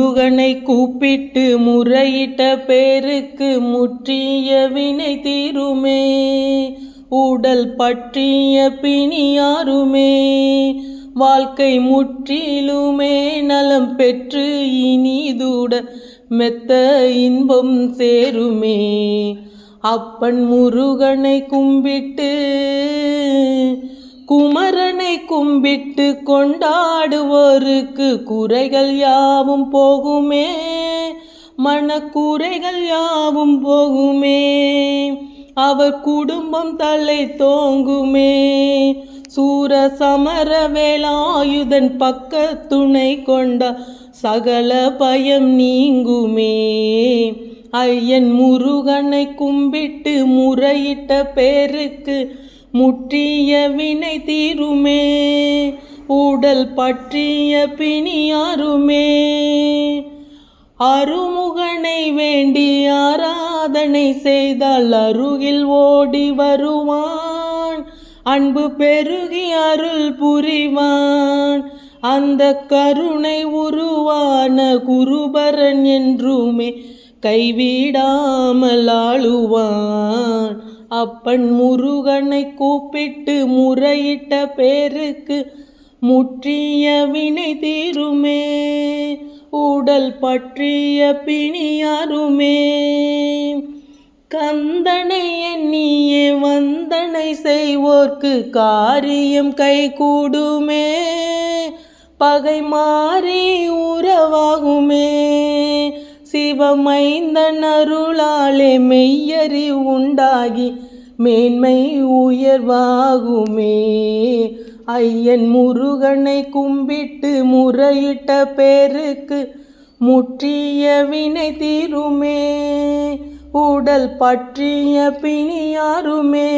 முருகனை கூப்பிட்டு முறையிட்ட பேருக்கு முற்றிய வினை தீருமே. உடல் பற்றிய பிணியாருமே வாழ்க்கை முற்றிலுமே நலம் பெற்று இனிதுட மெத்த இன்பம் சேருமே. அப்பன் முருகனை கும்பிட்டு கும்பிட்டு கொண்டாடுவோருக்கு குறைகள் யாவும் போகுமே. மனக்குறைகள் யாவும் போகுமே. அவர் குடும்பம் தலை தோங்குமே. சூர சமர வேலாயுதன் பக்க துணை கொண்ட சகல பயம் நீங்குமே. ஐயன் முருகனை கும்பிட்டு முறையிட்ட பேருக்கு முற்றிய வினை தீருமே உடல் பற்றிய பிணியாருமே அருமுகனை வேண்டி ஆராதனை செய்தால் அருகில் ஓடி வருவான். அன்பு பெருகி அருள் புரிவான். அந்த கருணை உருவான குருபரன் என்றுமே கைவிடாமல் ஆளுவான். அப்பன் முருகனை கூப்பிட்டு முறையிட்ட பேருக்கு முற்றிய வினை தீருமே. உடல் பற்றிய பிணியாருமே கந்தனை எண்ணியே வந்தனை செய்வோர்க்கு காரியம் கைகூடுமே. பகை மாறி உறவாகுமே. சிவமைந்தன் அருளாலே மெய்யறி உண்டாகி மேன்மை உயர்வாகுமே. ஐயன் முருகனை கும்பிட்டு முறையிட்ட பேருக்கு முற்றிய வினை தீருமே. உடல் பற்றிய பிணியாருமே